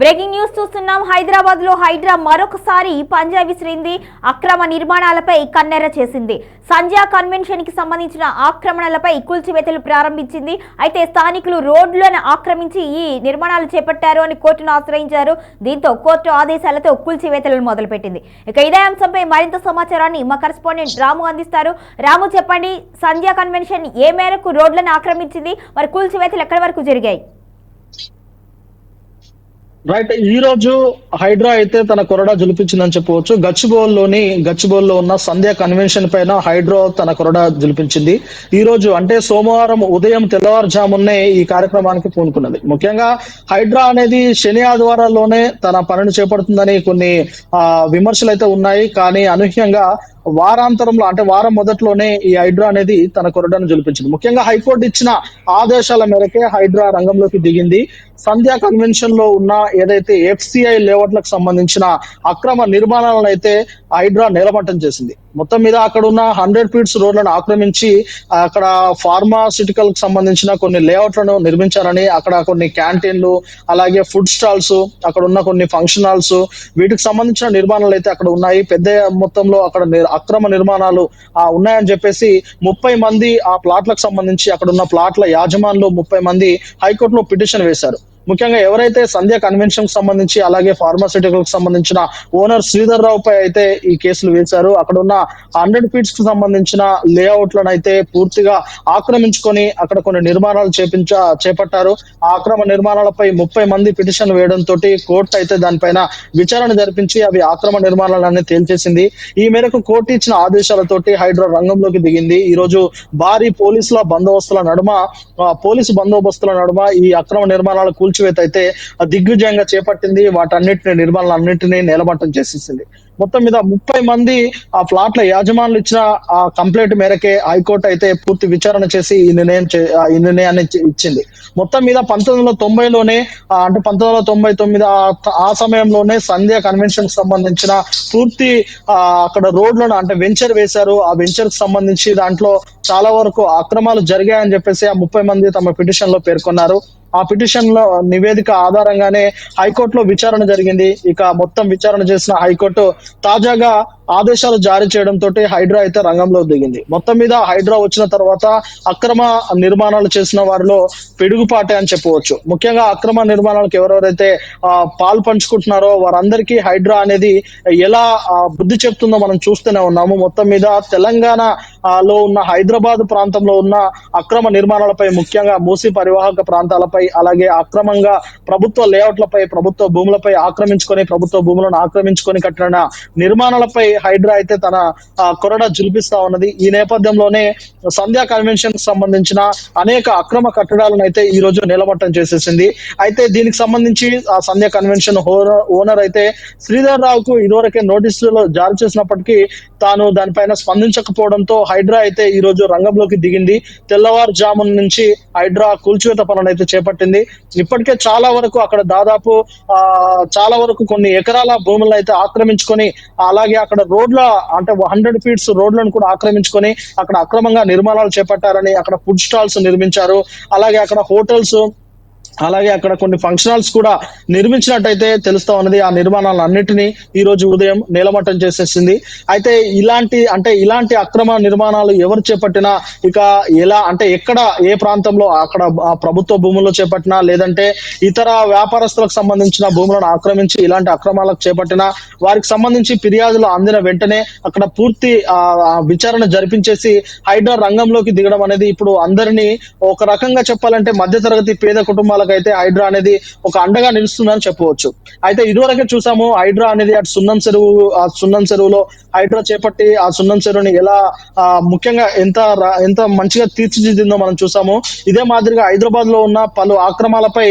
Breaking news చూస్తున్నాం. హైదరాబాద్లో హైడ్రా మరొకసారి పంజా విసిరింది. అక్రమ నిర్మాణాలపై కన్నెర చేసింది. సంధ్యా కన్వెన్షన్కి సంబంధించిన ఆక్రమణలపై కూల్చివేతలు ప్రారంభించింది. అయితే స్థానికులు రోడ్లను ఆక్రమించి ఈ నిర్మాణాలు చేపట్టారు అని కోర్టును ఆశ్రయించారు. దీంతో కోర్టు ఆదేశాలతో కూల్చివేతలను మొదలుపెట్టింది. ఇక ఇదే అంశంపై మరింత సమాచారాన్ని మా కరెస్పాండెంట్ రాము అందిస్తారు. రాము చెప్పండి సంధ్యా కన్వెన్షన్ ఏ మేరకు రోడ్లను ఆక్రమించింది? మరి కూల్చివేతలు ఎక్కడి వరకు జరిగాయి? రైట్ ఈ రోజు హైడ్రా అయితే తన కొరడా జులిపించిందని చెప్పవచ్చు. గచ్చిబౌల్లోని గచ్చిబౌల్లో ఉన్న సంధ్య కన్వెన్షన్ పైన హైడ్రో తన కొరడా జులిపించింది ఈ రోజు అంటే సోమవారం ఉదయం తెల్లవారుజామునే ఈ కార్యక్రమానికి పూనుకున్నది. ముఖ్యంగా హైడ్రా అనేది శని ఆదివారాల్లోనే తన పనిని చేపడుతుందని కొన్ని ఆ, విమర్శలు అయితే ఉన్నాయి. కానీ అనూహ్యంగా వారాంతరంలో అంటే వారం మొదట్లోనే ఈ హైడ్రా అనేది తన కొరడాను జులిపించింది ముఖ్యంగా హైకోర్టు ఇచ్చిన ఆదేశాల మేరకే హైడ్రా రంగంలోకి దిగింది. సంధ్యా కన్వెన్షన్లో ఉన్న ఏదైతే ఎఫ్సిఐ లేఅవుట్లకు సంబంధించిన అక్రమ నిర్మాణాలను అయితే హైడ్రా నేలమట్టం చేసింది. మొత్తం మీద అక్కడ ఉన్న హండ్రెడ్ ఫీట్స్ రోడ్లను ఆక్రమించి అక్కడ ఫార్మాసిటికల్కి సంబంధించిన కొన్ని లేఅవుట్లను నిర్మించారని అక్కడ కొన్ని క్యాంటీన్లు అలాగే ఫుడ్ స్టాల్స్ అక్కడ ఉన్న కొన్ని ఫంక్షన్ హాల్స్ వీటికి సంబంధించిన నిర్మాణాలు అయితే అక్కడ ఉన్నాయి. పెద్ద మొత్తంలో అక్కడ అక్రమ నిర్మాణాలు ఆ, ఉన్నాయని చెప్పేసి ముప్పై మంది ఆ ప్లాట్లకు సంబంధించి అక్కడ ఉన్న ప్లాట్ల యాజమానులు ముప్పై మంది హైకోర్టులో పిటిషన్ వేశారు. ముఖ్యంగా ఎవరైతే సంధ్య కన్వెన్షన్కి సంబంధించి అలాగే ఫార్మాసిటికల్ సంబంధించిన ఓనర్ శ్రీధర్ రావు పై అయితే ఈ కేసులు వేశారు అక్కడ ఉన్న హండ్రెడ్ ఫీట్స్కి సంబంధించిన లేఅవుట్లను అయితే పూర్తిగా ఆక్రమించుకొని అక్కడ కొన్ని నిర్మాణాలు చేపించ చేపట్టారు. ఆ అక్రమ నిర్మాణాలపై ముప్పై మంది పిటిషన్ వేయడంతో కోర్టు అయితే దానిపైన విచారణ జరిపించి అవి ఆక్రమ నిర్మాణాలన్నీ తేల్చేసింది. ఈ మేరకు కోర్టు ఇచ్చిన ఆదేశాలతోటి హైడ్రా రంగంలోకి దిగింది. ఈ రోజు భారీ పోలీసుల బందోబస్తుల నడుమ పోలీసు బందోబస్తుల నడుమ ఈ అక్రమ నిర్మాణాల కూల్చివేత అయితే దిగ్విజయంగా చేపట్టింది. వాటన్నిటిని నిర్మాణాలన్నింటినీ నిలబట్టం చేసేసింది. మొత్తం మీద ముప్పై మంది ఆ ఫ్లాట్ల యాజమానులు ఇచ్చిన ఆ కంప్లైంట్ మేరకే హైకోర్టు అయితే పూర్తి విచారణ చేసి ఈ నిర్ణయం ఈ నిర్ణయాన్ని ఇచ్చింది. మొత్తం మీద పంతొమ్మిది వందల తొంభైలోనే అంటే పంతొమ్మిది వందల తొంభై తొమ్మిది ఆ- సమయంలోనే సంధ్య కన్వెన్షన్కి సంబంధించిన పూర్తి ఆ, అక్కడ రోడ్లను అంటే వెంచర్ వేశారు. ఆ వెంచర్కి సంబంధించి దాంట్లో చాలా వరకు అక్రమాలు జరిగాయని చెప్పేసి ఆ ముప్పై మంది తమ పిటిషన్లో పేర్కొన్నారు. ఆ పిటిషన్లో నివేదిక ఆధారంగానే హైకోర్టులో విచారణ జరిగింది. ఇక మొత్తం విచారణ చేసిన హైకోర్టు తాజాగా ఆదేశాలు జారీ చేయడంతో హైడ్రా అయితే రంగంలో దిగింది. మొత్తం మీద హైడ్రా వచ్చిన తర్వాత అక్రమ నిర్మాణాలు చేసిన వారిలో పిడుగుపాటే అని చెప్పవచ్చు. ముఖ్యంగా అక్రమ నిర్మాణాలకు ఎవరెవరైతే ఆ, పాలు పంచుకుంటున్నారో వారందరికీ హైడ్రా అనేది ఎలా బుద్ధి చెప్తుందో మనం చూస్తూనే ఉన్నాము. మొత్తం మీద తెలంగాణ లో ఉన్న హైదరాబాద్ ప్రాంతంలో ఉన్న అక్రమ నిర్మాణాలపై ముఖ్యంగా మూసి పరివాహక ప్రాంతాలపై అలాగే అక్రమంగా ప్రభుత్వ లేఅవుట్లపై ప్రభుత్వ భూములపై ఆక్రమించుకొని ప్రభుత్వ భూములను ఆక్రమించుకొని కట్టిన నిర్మాణాలపై హైడ్రా అయితే తన కొరడ జులిపిస్తా ఉన్నది. ఈ నేపథ్యంలోనే సంధ్యా కన్వెన్షన్కి సంబంధించిన అనేక అక్రమ కట్టడాలను అయితే ఈ రోజు నిలబట్టం చేసేసింది. అయితే దీనికి సంబంధించి ఆ సంధ్యా కన్వెన్షన్ ఓనర్ అయితే శ్రీధర్ రావుకు ఇదివరకే నోటీసులు జారీ చేసినప్పటికీ తాను దానిపైన స్పందించకపోవడంతో హైడ్రా అయితే ఈ రోజు రంగంలోకి దిగింది. తెల్లవారుజామున నుంచి హైడ్రా కూల్చివేత పనులు అయితే చేపట్టింది. ఇప్పటికే చాలా వరకు అక్కడ దాదాపు ఆ చాలా వరకు కొన్ని ఎకరాల భూములను అయితే ఆక్రమించుకొని అలాగే అక్కడ రోడ్ల అంటే హండ్రెడ్ ఫీట్స్ రోడ్లను కూడా ఆక్రమించుకొని అక్కడ అక్రమంగా నిర్మాణాలు చేపట్టారని అక్కడ ఫుడ్ స్టాల్స్ నిర్మించారు. అలాగే అక్కడ హోటల్స్ అలాగే అక్కడ కొన్ని ఫంక్షన్ హాల్స్ కూడా నిర్మించినట్టయితే తెలుస్తా ఉన్నది. ఆ నిర్మాణాలను అన్నిటినీ ఈ రోజు ఉదయం నేలమట్టం చేసేసింది. అయితే ఇలాంటి అంటే ఇలాంటి అక్రమ నిర్మాణాలు ఎవరు చేపట్టినా ఇక ఎలా అంటే ఎక్కడ ఏ ప్రాంతంలో అక్కడ ప్రభుత్వ భూముల్లో చేపట్టినా లేదంటే ఇతర వ్యాపారస్తులకు సంబంధించిన భూములను ఆక్రమించి ఇలాంటి అక్రమాలకు చేపట్టినా వారికి సంబంధించి ఫిర్యాదులు అందిన వెంటనే అక్కడ పూర్తి ఆ, విచారణ జరిపించేసి హైడ్రా రంగంలోకి దిగడం అనేది ఇప్పుడు అందరినీ ఒక రకంగా చెప్పాలంటే మధ్యతరగతి పేద కుటుంబాలకు అయితే హైడ్రా అనేది ఒక అండగా నిలుస్తుందని చెప్పవచ్చు. అయితే ఇదివరకే చూసాము హైడ్రా అనేది అటు సున్నం చెరువు ఆ సున్నం చెరువులో హైడ్రా చేపట్టి ఆ సున్నం చెరువుని ఎలా ఆ, ముఖ్యంగా ఎంత ఎంత మంచిగా తీర్చిదిద్దిందో మనం చూసాము. ఇదే మాదిరిగా హైదరాబాద్లో ఉన్న పలు ఆక్రమాలపై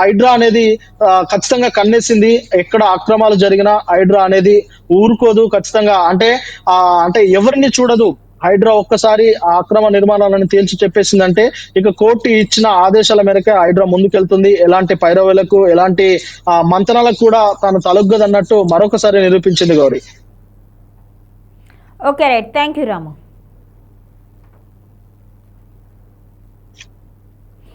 హైడ్రా అనేది ఖచ్చితంగా కన్నేసింది. ఎక్కడ అక్రమాలు జరిగినా హైడ్రా అనేది ఊరుకోదు ఖచ్చితంగా. అంటే ఆ అంటే ఎవరిని చూడదు. హైడ్రా ఒక్కసారి ఆ అక్రమ నిర్మాణాలను తేల్చి చెప్పేసిందంటే ఇక కోర్టు ఇచ్చిన ఆదేశాల మేరకు హైడ్రా ముందుకెళ్తుంది. ఎలాంటి పైరవులకు ఎలాంటి మంతనాలకు కూడా తాను తలొగ్గదన్నట్టు మరొకసారి నిరూపించింది Gauri. Okay right thank you Ramu